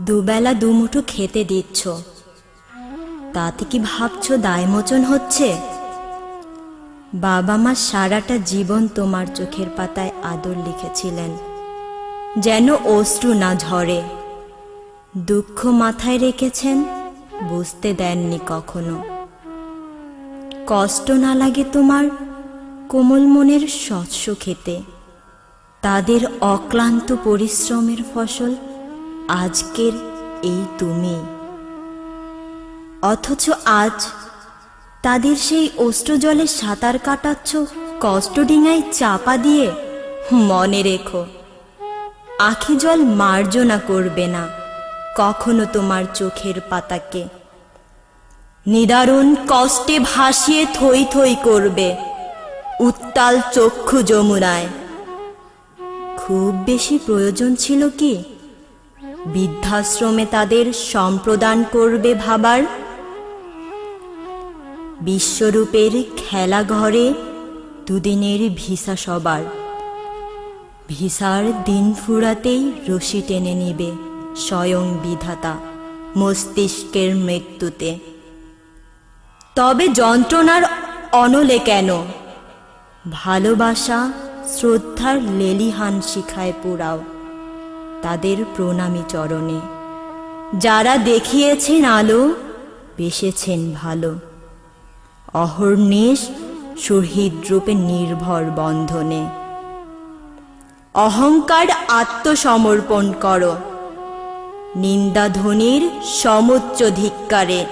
দুবেলা দুমুঠো খেতে দিচ্ছ। তাতে কি ভাবছ দায়মোচন হচ্ছে? বাবা মা সারাটা জীবন তোমার চোখের পাতায় আদর লিখেছিলেন। যেন অশ্রু না ঝরে। দুঃখ মাথায় রেখেছেন, বুঝতে দেননি কখনো। কষ্ট না লাগে তোমার কোমল মনের শস্য খেতে। তাদের অক্লান্ত পরিশ্রমের ফসল আজকের এই তুমি। অথচ আজ তাদের সেই অস্ত্র জলে সাঁতার কাটাচ্ছ কষ্ট ডিঙায় চাপা দিয়ে মনে রেখো, আখি জল মার্জনা করবে না কখনো তোমার চোখের পাতাকে। নিদারুণ কষ্টে ভাসিয়ে থই থই করবে উত্তাল চক্ষু যমুনায়। খুব বেশি প্রয়োজন ছিল কি? বৃদ্ধাশ্রমে তাদের সম্প্রদান করবে ভাবার। বিশ্বরূপের খেলা ঘরে দুদিনের ভিসা সবার। ভিসার দিন ফুরাতেই রশি টেনে নিবে স্বয়ং বিধাতা মস্তিষ্কের মৃত্যুতে। তবে যন্ত্রণার অনলে কেন? ভালোবাসা, শ্রদ্ধার লেলিহান শিখায় পুরাও তাদের প্রণামী চরণে। যারা দেখিয়েছেন আলো, বেসেছেন ভালো। অহর্নিশ সুহৃদরূপে নির্ভর বন্ধনে। অহংকার আত্মসমর্পণ করো। নিন্দাধ্বনির সমুচ্চ ধিক্কারে.